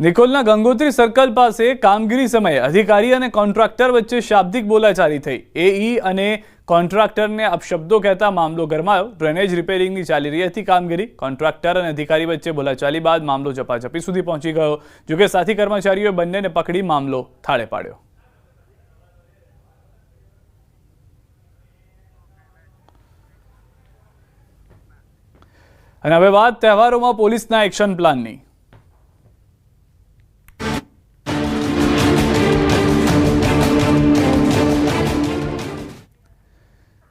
નિકોલના Gangotri circle પાસે કામગીરી સમયે અધિકારી અને કોન્ટ્રાક્ટર વચ્ચે શાબ્દિક બોલાચાલી થઈ. એઈ અને કોન્ટ્રાક્ટરને અપશબ્દો કહેતા મામલો ગરમાયો. ડ્રેનેજ રિપેરિંગની ચાલી રહી હતી કામગીરી. કોન્ટ્રાક્ટર અને અધિકારી વચ્ચે બોલાચાલી બાદ મામલો ઝપાઝપી સુધી પહોંચી ગયો. જોકે સાથી કર્મચારીઓએ બંનેને પકડી મામલો થાળે પાડ્યો. અને હવે વાત તહેવારોમાં પોલીસના એક્શન પ્લાનની.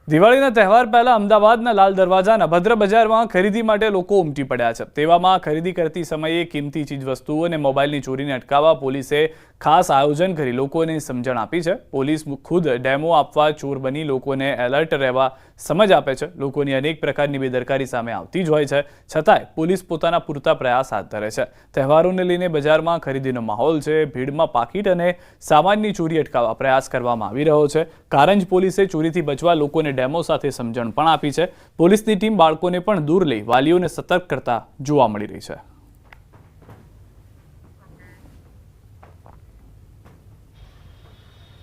દિવાળીના તહેવાર પહેલા અમદાવાદના લાલ દરવાજાના ભદ્ર બજારમાં ખરીદી માટે લોકો ઉમટી પડ્યા છે. તેવામાં ખરીદી કરતી સમયે કિંમતી ચીજવસ્તુઓ અને મોબાઈલની ચોરીને અટકાવવા પોલીસે ખાસ આયોજન કરી લોકોને સમજણ આપી છે. પોલીસ ખુદ ડેમો આપવા ચોર બની લોકોને એલર્ટ રહેવા સમજ આપે છે. લોકોની અનેક પ્રકારની બેદરકારી સામે આવતી જ હોય છે. છતાંય પોલીસ પોતાના પૂરતા પ્રયાસ હાથ ધરે છે. તહેવારોને લઈને બજારમાં ખરીદીનો માહોલ છે. ભીડમાં પાકીટ અને સામાનની ચોરી અટકાવવા પ્રયાસ કરવામાં આવી રહ્યો છે. કારંજ પોલીસે ચોરીથી બચવા લોકોને ડેમો સાથે સમજણ પણ આપી છે. પોલીસની ટીમ બાળકોને પણ દૂર લઈ વાલીઓને સતર્ક કરતા જોવા મળી રહી છે.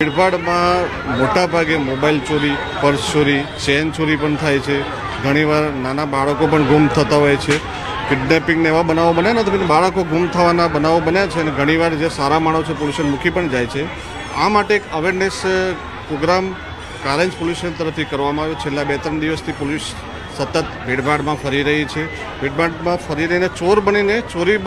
ભીડભાડમાં મોટાભાગે મોબાઈલ ચોરી, પર્સ ચોરી, ચેન ચોરી પણ થાય છે. ઘણીવાર નાના બાળકો પણ ગુમ થતા હોય છે. કિડનેપિંગને એવા બનાવો બન્યા ને તો બાળકો ગુમ થવાના બનાવો બન્યા છે અને ઘણીવાર જે સારા માણસો પોલ્યુશન મૂકી પણ જાય છે. આ માટે એક અવેરનેસ પ્રોગ્રામ કારેન્જ પોલ્યુશન તરફથી કરવામાં આવ્યો. છેલ્લા બે ત્રણ દિવસથી પોલીસ સતત ભીડભાડમાં ફરી રહી છે. ભીડભાડમાં ફરી રહીને ચોર બનીને ચોરી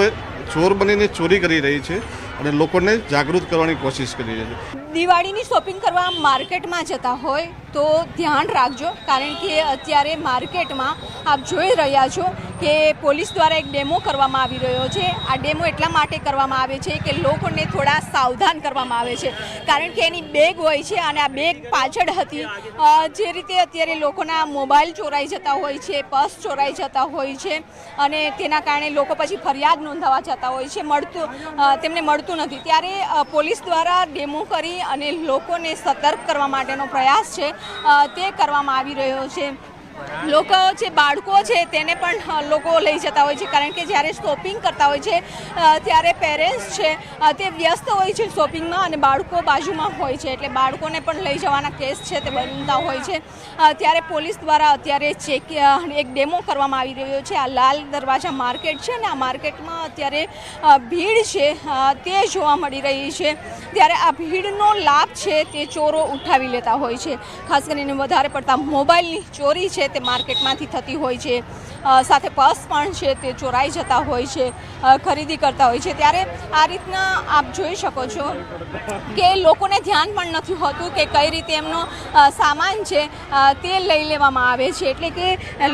ચોર બનીને ચોરી કરી રહી છે. અને લોકોને જાગૃત કરવાની કોશિશ કરી રહ્યા છે. દિવાળીની શોપિંગ કરવા માર્કેટમાં જતા હોય તો ધ્યાન રાખજો, કારણ કે અત્યારે માર્કેટમાં આપ જોઈ રહ્યા છો કે પોલીસ દ્વારા એક ડેમો કરવામાં આવી રહ્યો છે. આ ડેમો એટલા માટે કરવામાં આવે છે કે લોકોને થોડા સાવધાન કરવામાં આવે છે. કારણ કે એની બેગ હોય છે અને આ બેગ પાછળ હતી. જે રીતે અત્યારે લોકોના મોબાઈલ ચોરાઈ જતા હોય છે, પર્સ ચોરાઈ જતા હોય છે અને તેના કારણે લોકો પછી ફરિયાદ નોંધાવા જતા હોય છે. મળતું તેમને મળતું નથી. ત્યારે પોલીસ દ્વારા ડેમો કરી અને લોકોને સતર્ક કરવા માટેનો પ્રયાસ છે તે કરવામાં આવી રહ્યો છે. લોકો જે બાળકો છે તેને પણ લોકો લઈ જતા હોય છે. કારણ કે જ્યારે શોપિંગ કરતા હોય છે ત્યારે પેરેન્ટ્સ છે તે વ્યસ્ત હોય છે શોપિંગમાં અને બાળકો બાજુમાં હોય છે. એટલે બાળકોને પણ લઈ જવાના કેસ છે તે બનતા હોય છે. ત્યારે પોલીસ દ્વારા અત્યારે ચેક એક ડેમો કરવામાં આવી રહ્યો છે. આ લાલ દરવાજા માર્કેટ છે અને આ માર્કેટમાં અત્યારે ભીડ છે તે જોવા મળી રહી છે. ત્યારે આ ભીડનો લાભ છે તે ચોરો ઉઠાવી લેતા હોય છે. ખાસ કરીને વધારે પડતા મોબાઈલની ચોરી છે તે માર્કેટમાંથી થતી હોય છે. સાથે પર્સ પણ છે, તે ચોરાઈ જતા હોય છે ખરીદી કરતા હોય છે. ત્યારે આ રીતના આપ જોઈ શકો છો કે લોકોને ધ્યાન પણ નથી હોતું કે કઈ રીતે એમનો સામાન છે તે લઈ લેવામાં આવે છે. એટલે કે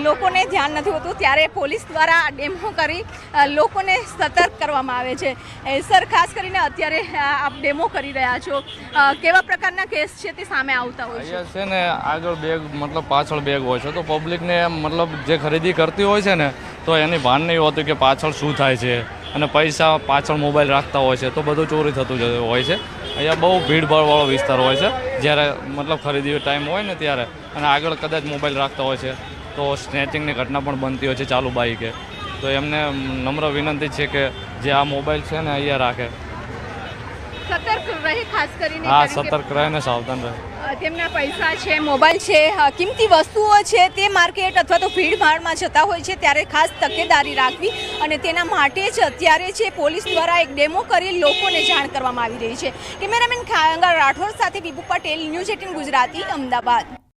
લોકોને ધ્યાન નથી હોતું. ત્યારે પોલીસ દ્વારા ડેમો કરી લોકોને સતર્ક કરવામાં આવે છે. સર, ખાસ કરીને અત્યારે આપ ડેમો કરી રહ્યા છો. કેવા પ્રકારના કેસ છે તે સામે આવતા હોય છે? ને આગળ બેગ, મતલબ પાછળ બેગ હોય છે. તો પબ્લિકને મતલબ જે ખરીદી કરતી હોય છે ને, તો એની ભાન નહીં હોતું કે પાછળ શું થાય છે અને પૈસા પાછળ મોબાઈલ રાખતા હોય છે, તો બધું ચોરી થતું જ હોય છે. અહીંયા બહુ ભીડભાડવાળો વિસ્તાર હોય છે. જ્યારે મતલબ ખરીદી ટાઈમ હોય ને ત્યારે, અને આગળ કદાચ મોબાઈલ રાખતા હોય છે, તો સ્નેચિંગની ઘટના પણ બનતી હોય છે ચાલુ બાઈકે. તો એમને નમ્ર વિનંતી છે કે જે આ મોબાઈલ છે ને અહીંયા રાખે. સતર્ક રહે ખાસ કરીને હા સતર્ક રહે ને સાવધાન રહે. તેમના પૈસા છે મોબાઈલ છે કિંમતી વસ્તુઓ છે તે માર્કેટ અથવા તો ભીડભાડમાં જતા હોય છે ત્યારે ખાસ તકેદારી રાખવી અને તેના માટે જ અત્યારે છે પોલીસ દ્વારા એક ડેમો કરી લોકોને જાણ કરવામાં આવી રહી છે. કેમેરામેન ખાંગા રાઠોડ સાથે વિભુ પટેલ ન્યૂઝ એટીન ગુજરાતી અમદાવાદ.